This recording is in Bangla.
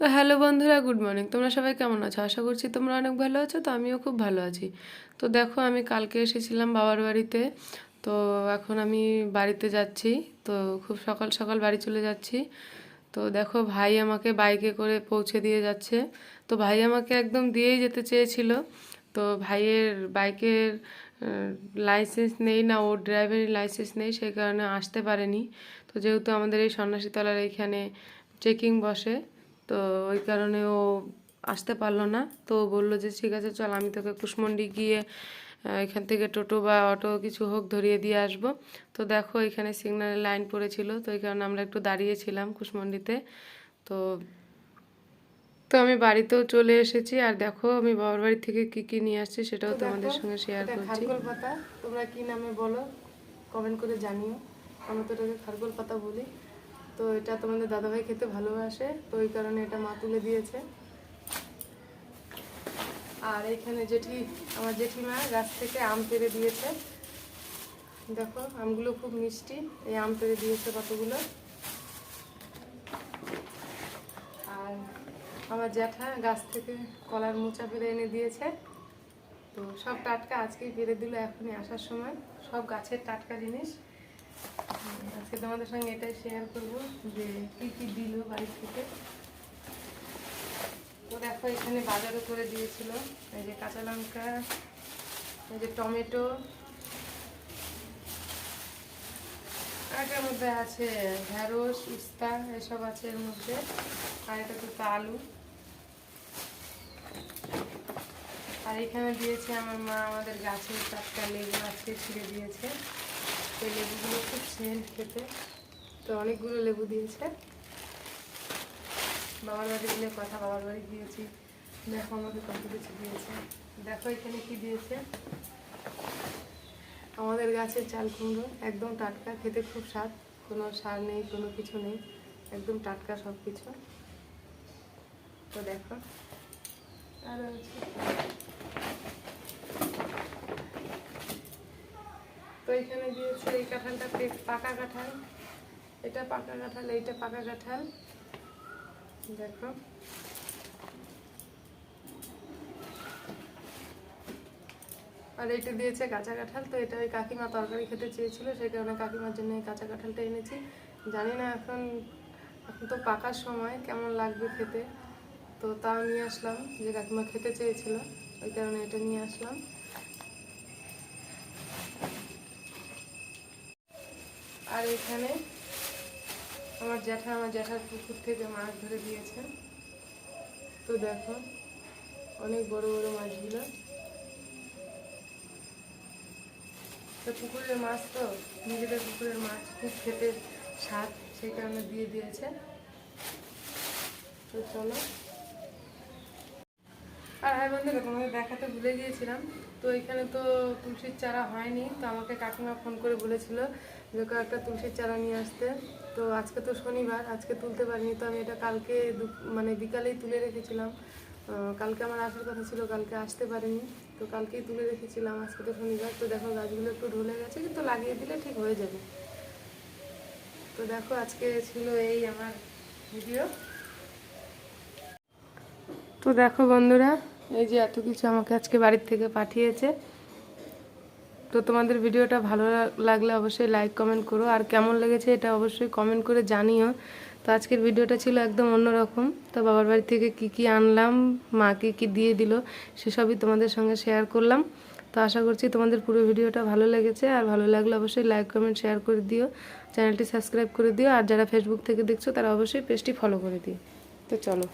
তো হ্যালো বন্ধুরা, গুড মর্নিং। তোমরা সবাই কেমন আছো? আশা করছি তোমরা অনেক ভালো আছো, তো আমিও খুব ভালো আছি। তো দেখো, আমি কালকে এসেছিলাম বাবার বাড়িতে। তো এখন আমি বাড়িতে যাচ্ছি। তো খুব সকাল সকাল বাড়ি চলে যাচ্ছি। তো দেখো, ভাই আমাকে বাইকে করে পৌঁছে দিয়ে যাচ্ছে। তো ভাই আমাকে একদম দিয়েই যেতে চেয়েছিল। তো ভাইয়ের বাইকের লাইসেন্স নেই না, ওর ড্রাইভারের লাইসেন্স নেই, সেই কারণে আসতে পারেনি। তো যেহেতু আমাদের এই সন্ন্যাসীতলার এইখানে চেকিং বসে তো ওই কারণে ও আসতে পারল না। তো বলল যে ঠিক আছে চল আমি তোকে কুশমন্ডি গিয়ে এখান থেকে টোটো বা অটো কিছু হোক ধরিয়ে দিয়ে আসব। তো দেখো এখানে সিগন্যালের লাইন পড়েছিল তো এই কারণে আমরা একটু দাঁড়িয়েছিলাম কুশমন্ডিতে। তো তো আমি বাড়িতেও চলে এসেছি আর দেখো আমি বাবার বাড়ি থেকে কি কি নিয়ে আসছি সেটাও তোমাদের সঙ্গে শেয়ার করছি। খারগোল পাতা তোমরা কি নামে বলো কমেন্ট করে জানিও। আমরা তো এটাকে খারগোল পাতা বলি। তো এটা তোমাদের দাদাভাই খেতে ভালোবাসে, তো ওই কারণে এটা মা তুলে দিয়েছে। আর এখানে জেঠি, আমার জেঠিমা গাছ থেকে আম পেড়ে দিয়েছে। দেখো, আমগুলো খুব মিষ্টি, এই আম পেড়ে দিয়েছে কতগুলো। আর আমার জ্যাঠা গাছ থেকে কলার মোচা পেরে এনে দিয়েছে। তো সব টাটকা আজকেই পেরে দিল, এখনই আসার সময়। সব গাছের টাটকা জিনিস। আজকে তোমাদের সঙ্গে এটাই শেয়ার করব যে কি কি দিল বাড়ি থেকে। তো দেখো, এখানে বাজারও করে দিয়েছিল। এই যে কাঁচা লঙ্কা, এই যে টমেটো, আর মধ্যে আছে ঢ্যাঁড়স, উস্তা, এসব আছে এর মধ্যে। আর এটা তো আলু। আর এখানে দিয়েছে আমার মা, আমাদের গাছের টাটকা লেবু আজকে ছিঁড়ে দিয়েছে। এই লেবুগুলো খুব সেন্ট খেতে। তো অনেকগুলো লেবু দিয়েছে। বাবার বাড়ি গেলে কথা, বাবার বাড়ি দিয়েছি দেখো আমাকে কত কিছু দিয়েছে। দেখো এখানে কি দিয়েছে। আমাদের গাছের চাল কুমড়ো, একদম টাটকা, খেতে খুব স্বাদ। কোনো সার নেই, কোনো কিছু নেই। একদম টাটকা সব কিছু তো দেখো। আর তো এখানে দিয়েছে এই কাঁঠালটা পাকা কাঁঠাল। এটা পাকা কাঁঠাল, এইটা পাকা কাঁঠাল। দেখো। আর এইটা দিয়েছে কাঁচা কাঁঠাল, তো এটা ওই কাকিমা তরকারি খেতে চেয়েছিল, সেই কারণে কাকিমার জন্য এই কাঁচা কাঁঠালটা এনেছি। জানি না এখন এখন তো পাকার সময়, কেমন লাগবে খেতে। তো তাও নিয়ে আসলাম, যে কাকিমা খেতে চেয়েছিল, ওই কারণে এটা নিয়ে আসলাম। আর এখানে আমার জ্যাঠা, আমার জ্যাঠার পুকুর থেকে মাছ ধরে দিয়েছে। তো দেখো, অনেক বড় বড় মাছগুলো। তো পুকুরের মাছ তো, নিজেদের পুকুরের মাছ খুব খেতে স্বাদ, সেই কারণে দিয়ে দিয়েছে। তো চলো। আর হ্যাঁ বন্ধুরা তোমাদের দেখাতে ভুলে গিয়েছিলাম। তো এখানে তো তুলসীর চারা হয়নি, তো আমাকে কাকিমা ফোন করে বলেছিল যে, কয়েকটা তুলসীর চারা নিয়ে আসতে। তো আজকে তো শনিবার, আজকে তুলতে পারিনি, তো আমি এটা কালকে মানে বিকালেই তুলে রেখেছিলাম। কালকে আমার আসার কথা ছিল, কালকে আসতে পারিনি, তো কালকেই তুলে রেখেছিলাম, আজকে তো শনিবার। তো দেখো, গাছগুলো একটু ঢলে গেছে, কিন্তু লাগিয়ে দিলে ঠিক হয়ে যাবে। তো দেখো, আজকে ছিল এই আমার ভিডিও। তো দেখো বন্ধুরা, এই যে এত কিছু আমাকে আজকে বাড়ির থেকে পাঠিয়েছে। তো তোমাদের ভিডিওটা ভালো লাগলে অবশ্যই লাইক কমেন্ট করো। আর কেমন লেগেছে এটা অবশ্যই কমেন্ট করে জানিও। তো আজকের ভিডিওটা ছিল একদম অন্যরকম। তো বাবার বাড়ি থেকে কি কি আনলাম মা কি কি দিয়ে দিল, সেসবই তোমাদের সঙ্গে শেয়ার করলাম। তো আশা করছি তোমাদের পুরো ভিডিওটা ভালো লেগেছে। আর ভালো লাগলে অবশ্যই লাইক কমেন্ট শেয়ার করে দিও। চ্যানেলটি সাবস্ক্রাইব করে দিও। আর যারা ফেসবুক থেকে দেখছ, তারা অবশ্যই পেজটি ফলো করে দিও। তো চলো।